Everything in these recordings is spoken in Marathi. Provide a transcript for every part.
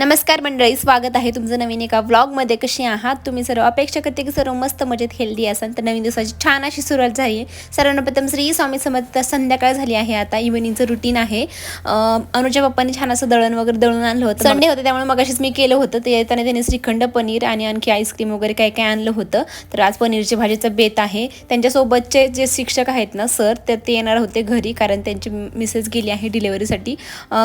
नमस्कार मंडळी स्वागत आहे तुमचं नवीन एका व्लॉगमध्ये कसे आहात? तुम्ही सर्व अपेक्षा करते की सर्व मस्त मजेत हेल्दी असाल. तर नवीन दिवसाची छान अशी सुरुवात झाली आहे. सर्वांना प्रथम श्री स्वामी समर्थ संध्याकाळ झाली आहे. आता इव्हनिंगचं रुटीन आहे. अनुजा अनुच्या पप्पांनी छान असं दळण वगैरे दळून आणलं होतं. संडे होतं त्यामुळे मग मी केलं होतं. ते येताना त्यांनी श्रीखंड पनीर आणि आणखी आईस्क्रीम वगैरे काय काय आणलं होतं. तर आज पनीरची भाजीचं बेत आहे. त्यांच्यासोबतचे जे शिक्षक आहेत ना सर तर ते येणार होते घरी कारण त्यांची मिसेस गेली आहे डिलेवरीसाठी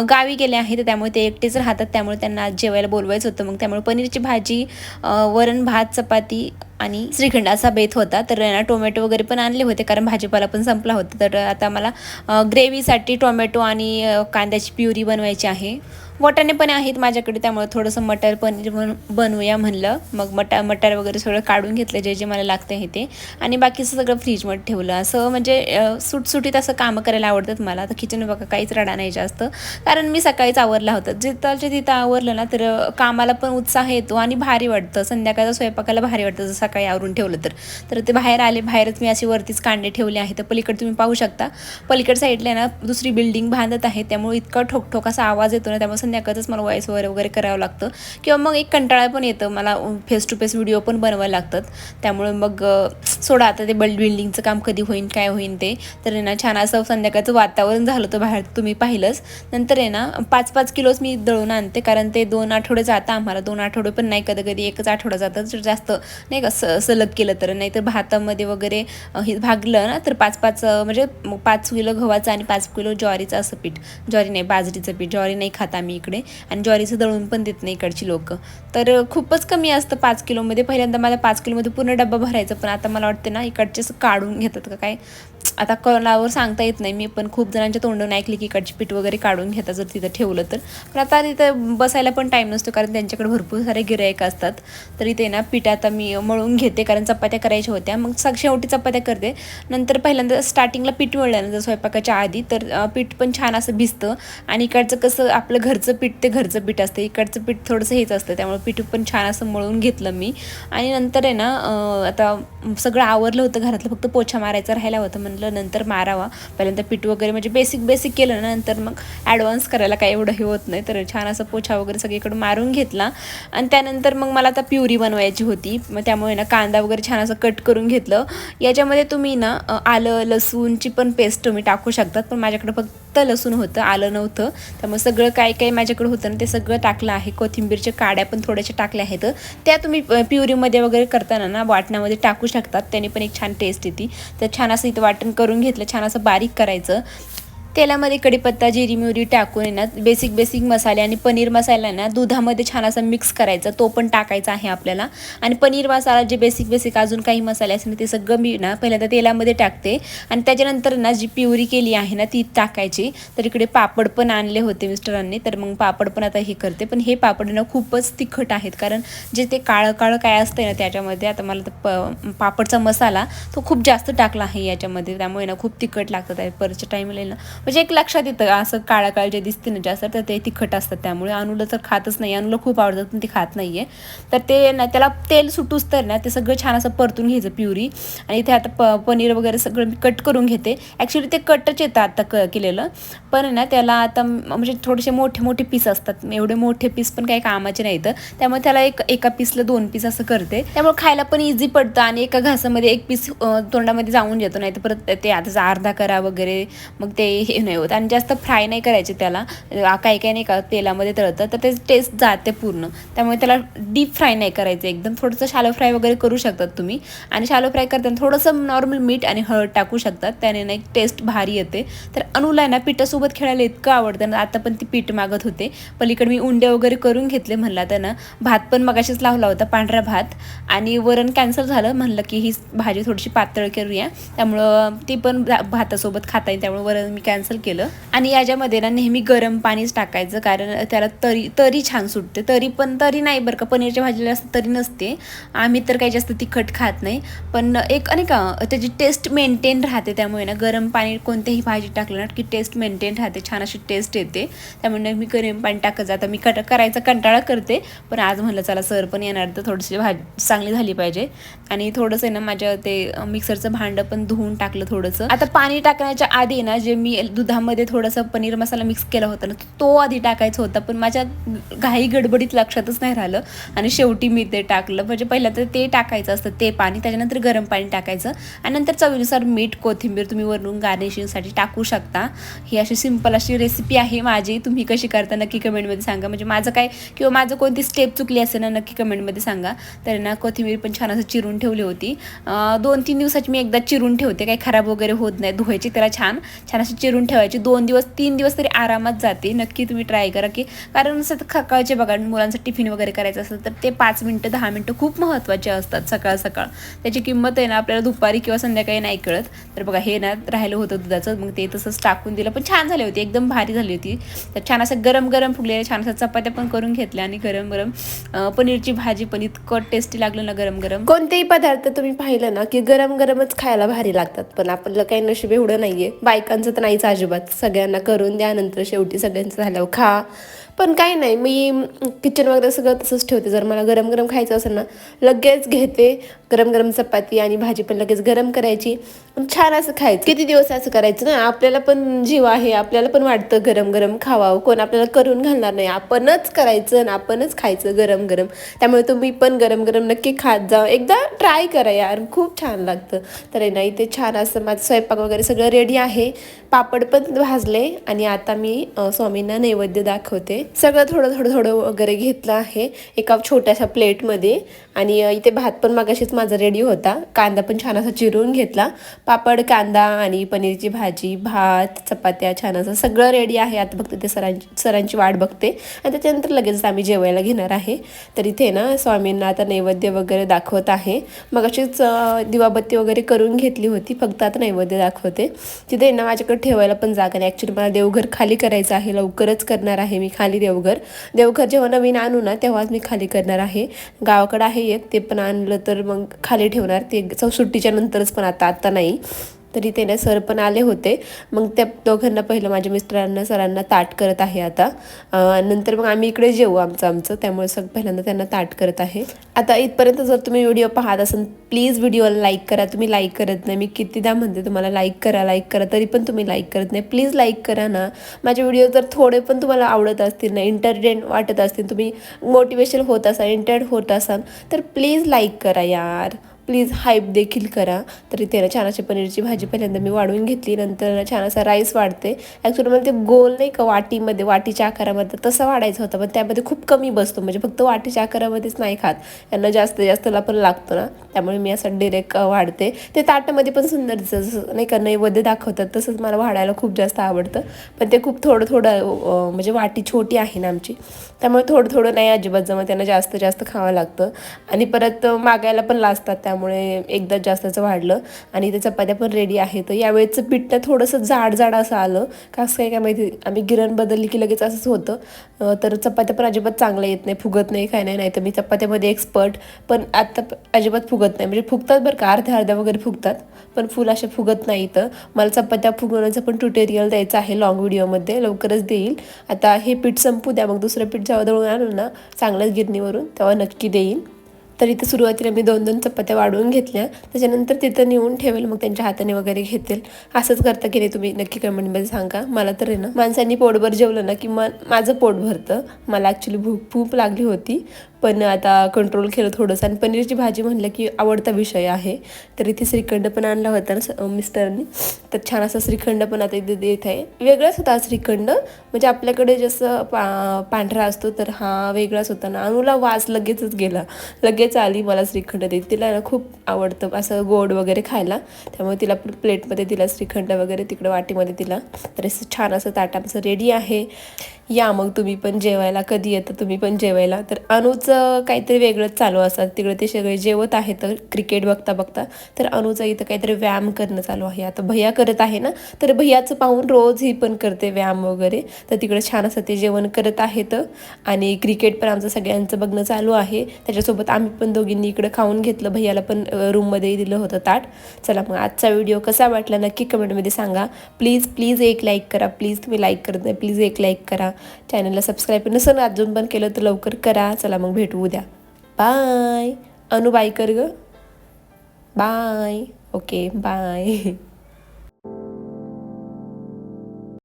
गावी गेले आहे तर त्यामुळे ते एकटेच राहतात. त्यामुळे त्यांना आज जेवायला बोलवायचं होतं. मग त्यामुळे पनीरची भाजी वरण भात चपाती आणि श्रीखंड असा बेत होता. तर ना टोमॅटो वगैरे पण आणले होते कारण भाजीपाला पण संपला होता. तर आता मला ग्रेव्हीसाठी टोमॅटो आणि कांद्याची प्युरी बनवायची आहे. वाटाणे पण आहेत माझ्याकडे त्यामुळे थोडंसं मटर पनीर बन बनवूया म्हणलं. मग मटा मटार वगैरे सगळं काढून घेतलं जे जे मला लागतं आहे ते. आणि बाकीचं सगळं फ्रीजमध्ये ठेवलं. असं म्हणजे सुटसुटीत असं कामं करायला आवडतात मला. आता किचन बघा काहीच रडा नाही जास्त. कारण मी सकाळीच आवरला होता. जिथंच्या तिथं आवरलं ना तर कामाला पण उत्साह येतो आणि भारी वाटतं. संध्याकाळचा स्वयंपाकाला भारी वाटतं जर सकाळी आवरून ठेवलं तर. तर ते बाहेर आले बाहेरच मी अशी वरतीच कांडे ठेवले आहेत. तर पलीकडे तुम्ही पाहू शकता. पलीकड साईडला ना दुसरी बिल्डिंग बांधत आहे त्यामुळे इतका ठोकठोक असा आवाज येतो ना त्यामुळे संध्याकाळच मला वॉईस वगैरे वगैरे करावं लागतं. किंवा मग एक कंटाळा पण येतं. मला फेस टू फेस व्हिडिओ पण बनवायला लागतात. त्यामुळे मग सोडा आता ते बल्ड बिल्डिंगचं काम कधी होईन काय होईन ते. तर आहे ना छान असं संध्याकाळचं वातावरण झालं होतं बाहेर तुम्ही पाहिलंच. नंतर आहे ना पाच पाच किलोच मी दळून आणते. कारण ते दोन आठवडे जातं आम्हाला. दोन आठवडे पण नाही कधी कधी एकच आठवडा जातं. जर जास्त नाही का स सलग केलं तर. नाही तर भातामध्ये वगैरे हे भागलं ना तर पाच पाच म्हणजे पाच किलो गव्हाचं आणि पाच किलो ज्वारीचं असं पीठ. ज्वारी नाही बाजरीचं पीठ. ज्वारी नाही खात आम्ही. इकडे. आणि ज्वारीचं दळून पण देत नाही इकडची लोक. तर खूपच कमी असतं पाच किलोमध्ये. पहिल्यांदा मला पाच किलोमध्ये पूर्ण डब्बा भरायचा पण आता मला वाटते ना इकडचे असं काढून घेतात का काय? आता कोणावर सांगता येत नाही. मी पण खूप जणांच्या तोंडून ऐकली की इकडची पीठ वगैरे काढून घेता जर तिथं ठेवलं तर. पण आता तिथं बसायला पण टाईम नसतो कारण त्यांच्याकडे भरपूर सारे गिरायक असतात. तर इथे ना पीठ आता मी मळून घेते कारण चपात्या करायच्या होत्या. मग सग शेवटी चपात्या करते. नंतर पहिल्यांदा स्टार्टिंगला पीठ मिळल्यानंतर ना जर स्वयंपाकाच्या आधी तर पीठ पण छान असं भिजतं. आणि इकडचं कसं आपलं घरचं पीठ ते घरचं पीठ असतं. इकडचं पीठ थोडंसं हेच असतं. त्यामुळे पीठ पण छान असं मळून घेतलं मी. आणि नंतर आहे ना आता सगळं आवरलं होतं घरातलं फक्त पोछा मारायचा राहिला होता. म्हणलं नंतर मारावा. पहिल्यांदा पीठ वगैरे म्हणजे बेसिक बेसिक केलं ना नंतर मग ॲडव्हान्स करायला काही एवढं हे होत नाही. तर छान असं पोछा वगैरे सगळीकडून मारून घेतला. आणि त्यानंतर मग मला आता प्युरी बनवायची होती. मग त्यामुळे ना कांदा वगैरे छान असं कट करून घेतलं. याच्यामध्ये तुम्ही ना आलं लसूणची पण पेस्ट तुम्ही टाकू शकतात पण माझ्याकडे फक्त लसूण होतं आलं नव्हतं. त्यामुळे सगळं काय काय माझ्याकडे होतं ना ते सगळं टाकलं आहे. कोथिंबीरच्या काड्या पण थोड्याशा टाकल्या आहेत. त्या तुम्ही प्युरीमध्ये वगैरे करताना ना वाटणामध्ये टाकू शकतात. त्याने पण एक छान टेस्ट येते. तर छान असं इथं वाटण करून घेतलं. छान असं बारीक करायचं. तेलामध्ये कढीपत्ता जिरी मिरी टाकून आहे ना बेसिक बेसिक मसाले आणि पनीर मसाला ना दुधामध्ये छान असं मिक्स करायचा. तो पण टाकायचा आहे आपल्याला. आणि पनीर मसाला जे बेसिक बेसिक अजून काही मसाले असतील ते सगळं मी ना पहिल्यांदा तेलामध्ये टाकते. आणि त्याच्यानंतर ना जी प्युरी केली आहे ना ती टाकायची. तर इकडे पापड पण आणले होते मिस्टरांनी. तर मग पापड पण आता हे करते. पण हे पापड ना खूपच तिखट आहेत. कारण जे ते काळं काळं काय असतं ना त्याच्यामध्ये आता मला तर प पापडचा मसाला तो खूप जास्त टाकला आहे याच्यामध्ये. त्यामुळे ना खूप तिखट लागतात. आहे परच्या टाईमला ना म्हणजे एक लक्षात येतं असं काळा काळ जे दिसते ना जास्त तर ते तिखट असतात त्यामुळे. अनुला तर खातच नाही अनुला खूप आवडतात पण ती खात नाही आहे तर ते ना त्याला तेल सुटूच तर ना ते सगळं छान असं परतून घ्यायचं प्युरी. आणि इथे आता प पनीर वगैरे सगळं मी कट करून घेते. ॲक्च्युली ते कटच येतं आता क केलेलं. पण ना त्याला आता म्हणजे थोडेसे मोठे मोठे पीस असतात. एवढे मोठे पीस पण काही कामाचे नाही तर त्यामुळे त्याला एक एका पीसला दोन पीस असं करते. त्यामुळे खायला पण इझी पडतं आणि एका घासामध्ये एक पीस तोंडामध्ये जाऊन जातो नाही तर परत ते आता अर्धा करा वगैरे. मग ते हे नाही होत. आणि जास्त फ्राय नाही करायचे त्याला. काही काही नाही का तेलामध्ये तळतं तर ते टेस्ट जाते पूर्ण. त्यामुळे त्याला डीप फ्राय नाही करायचं. एकदम थोडंसं शालो फ्राय वगैरे करू शकतात तुम्ही. आणि शालो फ्राय करताना थोडंसं नॉर्मल मीठ आणि हळद टाकू शकतात. त्याने ना एक टेस्ट भारी येते. तर अनुला ना पिठासोबत खेळायला इतकं आवडतं ना आता पण ती पीठ मागत होते. पलीकडे मी उंडे वगैरे करून घेतले म्हणला त्यानं भात पण मगाशीच लावला होता पांढरा भात. आणि वरण कॅन्सल झालं म्हणलं की ही भाजी थोडीशी पातळ करूया. त्यामुळं ती पण भातासोबत खाता येईल त्यामुळे वरण मी कॅन्सल केलं. आणि याच्यामध्ये ना नेहमी गरम पाणीच टाकायचं कारण त्याला तरी तरी छान सुटते. तरी पण तरी नाही बरं का पनीरच्या भाजीला असं तरी नसते. आम्ही तर काही जास्त तिखट खात नाही. पण एक आणि का त्याची टेस्ट मेंटेन राहते त्यामुळे ना. गरम पाणी कोणत्याही भाजी टाकलं ना की टेस्ट मेंटेन राहते. छान अशी टेस्ट येते. त्यामुळे मी गरम पाणी टाकत जाता मी कट करायचा कंटाळा करते. पण आज म्हणलं चला सर पण येणार तर थोडीशी भाजी चांगली झाली पाहिजे. आणि थोडंसं आहे ना माझ्या ते मिक्सरचं भांडं पण धुवून टाकलं थोडंसं. आता पाणी टाकण्याच्या आधी ना जे मी दुधामध्ये थोडंसं पनीर मसाला मिक्स केला होता ना तो आधी टाकायचा होता पण माझ्या घाई गडबडीत लक्षातच नाही राहिलं. आणि शेवटी मी ते टाकलं. म्हणजे पहिलं तर ते टाकायचं असतं ते पाणी त्याच्यानंतर गरम पाणी टाकायचं. आणि नंतर चवीनुसार मीठ कोथिंबीर तुम्ही वरून गार्निशिंगसाठी टाकू शकता. ही अशी सिंपल अशी रेसिपी आहे माझी. तुम्ही कशी करता नक्की कमेंटमध्ये सांगा. म्हणजे माझं काय किंवा माझं कोणती स्टेप चुकली असेल ना नक्की कमेंटमध्ये सांगा. तर ना कोथिंबीर पण छान असं चिरून ठेवली होती. दोन तीन दिवसाची मी एकदा चिरून ठेवते. काही खराब वगैरे होत नाही धुवायची त्याला छान. छान अशी चिरून ठेवायची. दोन दिवस तीन दिवस तरी आरामात जाते. नक्की तुम्ही ट्राय करा की कारण असं सकाळचे बघा मुलांचं टिफिन वगैरे करायचं असेल तर ते पाच मिनटं दहा मिनटं खूप महत्त्वाचे असतात सकाळ सकाळ. त्याची किंमत आहे ना आपल्याला दुपारी किंवा संध्याकाळी नाही कळत. तर बघा हे ना राहिलं होतं दुधाचं मग ते तसंच टाकून दिलं. पण छान झाली होती एकदम भारी झाली होती. तर छान असं गरम गरम फुगलेले छान असं चपात्या पण करून घेतल्या आणि गरम गरम पनीरची भाजी पण इतकं टेस्टी लागलं ना गरम गरम कोणतेही पदार्थ तुम्ही पाहिलं ना की गरम गरमच खायला भारी लागतात. पण आपलं काही नशीब एवढं नाहीये. बायकांचं तर नाहीच अजिबात सगळ्यांना करून द्या नंतर शेवटी सगळ्यांचं झाल्यावर खा. पण काही नाही मी किचन वगैरे सगळं तसंच ठेवते. जर मला गरम गरम खायचं असेल ना लगेच घेते गरम गरम चपाती आणि भाजी पण लगेच गरम करायची. छान असं खायचं. किती दिवस असं करायचं ना? आपल्याला पण जीव आहे आपल्याला पण वाटतं गरम गरम खावावं. कोण आपल्याला करून घालणार नाही. आपणच करायचं आणि आपणच खायचं गरम गरम त्यामुळे तुम्ही पण गरम गरम नक्की खात जा. एकदा ट्राय करा यार. खूप छान लागतं. तर नाही ते छान असं माझं स्वयंपाक वगैरे सगळं रेडी आहे. पापड पण भाजले आणि आता मी स्वामींना नैवेद्य दाखवते. सगळं थोडं थोडं थोडं वगैरे घेतलं आहे एका छोट्याशा प्लेटमध्ये. आणि इथे भात पण मागाशीच माझा रेडी होता. कांदा पण छान असा चिरून घेतला. पापड कांदा आणि पनीरची भाजी भात चपात्या छान असं सगळं रेडी आहे. आता फक्त ते सरांची सरांची वाट बघते. आणि त्याच्यानंतर लगेच आम्ही जेवायला घेणार आहे. तर इथे ना स्वामींना आता नैवेद्य वगैरे दाखवत आहे. मग अशीच दिवाबत्ती वगैरे करून घेतली होती. फक्त आता नैवेद्य दाखवते. तिथे ना माझ्याकडे ठेवायला पण जागा नाही. ॲक्च्युली मला देवघर खाली करायचं आहे. लवकरच करणार आहे मी खाली देवघर. देवघर जेव्हा नवीन आणू ना तेव्हाच मी खाली करणार आहे. गावाकडं आहे एक ते पण आणलं तर मग खाली ठेवणार. ते चौ- सुट्टीच्या नंतरच पण आता आता नाही. तरी ते ना सर पण आले होते. मग त्या दोघांना पहिलं माझ्या मिस्टरांना सरांना ताट करत आहे आता. नंतर मग आम्ही इकडे जेवू आमचं आमचं. त्यामुळे सग पहिल्यांदा त्यांना ताट करत आहे. आता इथपर्यंत जर तुम्ही व्हिडिओ पाहत असाल प्लीज व्हिडिओला लाईक करा. तुम्ही लाईक करत नाही. मी कितीदा म्हणते तुम्हाला लाईक करा लाईक करा तरी पण तुम्ही लाईक करत नाही. प्लीज लाईक करा ना. माझे व्हिडिओ जर थोडे पण तुम्हाला आवडत असतील ना इंटरटेन वाटत असतील तुम्ही मोटिवेशन होत असाल इंटरेट होत असाल तर प्लीज लाईक करा यार. प्लीज हाईप देखील करा. तर इथे ना छान अशी पनीरची भाजी पहिल्यांदा मी वाढवून घेतली. नंतर ना छान असा राईस वाढते. ॲक्च्युली मला ते गोल नाही का वाटीमध्ये वाटीच्या आकारामध्ये तसा वाढायचा होता पण त्यामध्ये खूप कमी बसतो. म्हणजे फक्त वाटीच्या आकारामध्येच नाही खात. यांना जास्त जास्तला पण लागतो ना. त्यामुळे मी असं डिरेक्ट वाढते. ते ताटामध्ये पण सुंदर दिसतं. जसं नाही का नैवेद्य दाखवतात तसंच मला वाढायला खूप जास्त आवडतं. पण ते खूप थोडं थोडं म्हणजे वाटी छोटी आहे ना आमची. त्यामुळे थोडं थोडं नाही अजिबात जमा त्यांना जास्त जास्त खावं लागतं. आणि परत मागायला पण लाजतात त्यामुळे एकदा जास्तच वाढलं आणि ते चपात्या पण रेडी आहे. तर यावेळेचं पीठ थोडंसं जाड जाड असं आलं. का काय काय माहिती? आम्ही गिरण बदलली की लगेच असंच होतं. तर चपात्या पण अजिबात चांगल्या येत नाही फुगत नाही काय नाही. नाही तर मी चपात्यामध्ये एक्सपर्ट पण आत्ता अजिबात फुगत नाही. म्हणजे फुगतात बरं का अर्ध्या अर्ध्या वगैरे फुगतात पण फुल असे फुगत नाही तर मला चपात्या फुगवण्याचं पण ट्युटोरियल द्यायचं आहे लॉंग व्हिडिओमध्ये लवकरच देईल. आता हे पीठ संपू द्या मग दुसरं पीठ जेव्हा दळून आणू ना चांगल्याच गिरणीवरून तेव्हा नक्की देईन तर इथं सुरुवातीला मी दोन दोन चपात्या वाढवून घेतल्या. त्याच्यानंतर तिथं नेऊन ठेवेल मग त्यांच्या हाताने वगैरे घेतील. असंच करता की नाही तुम्ही नक्की कमेंटमध्ये सांगा. मला तर आहे ना माणसांनी पोटभर जेवलं ना की मन माझं पोट भरतं. मला ॲक्च्युली भूक खूप लागली होती. पण आता कंट्रोल केलं थोडंसं. आणि पनीरची भाजी म्हणलं की आवडता विषय आहे. तर इथे श्रीखंड पण आणला होता ना स- तर छान असा श्रीखंड पण आता इथे देत आहे. वेगळाच होता श्रीखंड. म्हणजे आपल्याकडे जसं पा पांढरा असतो तर हा वेगळाच होता ना. अनुला वास लगेचच गेला. लगेच आली मला श्रीखंड देत. तिला ना खूप आवडतं असं गोड वगैरे खायला. त्यामुळे तिला प्लेटमध्ये तिला श्रीखंड वगैरे तिकडं वाटीमध्ये तिला. तर असं छान असं ताटा असं रेडी आहे. या मग तुम्ही पण जेवायला कधी येतं तुम्ही पण जेवायला. तर अनुचं काहीतरी वेगळंच चालू असतात तिकडे ते सगळे जेवत आहे तर क्रिकेट बघता बघता. तर अनुचा इथं काहीतरी व्यायाम करणं चालू आहे. आता भैया करत आहे ना तर भैयाचं पाहून रोज ही पण करते व्यायाम वगैरे. तर तिकडे छान असं ते जेवण करत आहेत. आणि क्रिकेट पण आमचं सगळ्यांचं बघणं चालू आहे. त्याच्यासोबत आम्ही पण दोघींनी इकडं खाऊन घेतलं. भैयाला पण रूममध्येही रूममध्ये दिलं होतं ताट. चला मग आजचा व्हिडिओ कसा वाटला नक्की कमेंटमध्ये सांगा. प्लीज प्लीज एक लाईक करा. प्लीज तुम्ही लाईक करत नाही. प्लीज एक लाईक करा. चॅनलला सबस्क्राईब नसेल अजून पण केलं तर लवकर करा. चला मग भेटू उद्या. बाय अनु बाय कर ग. Bye okay bye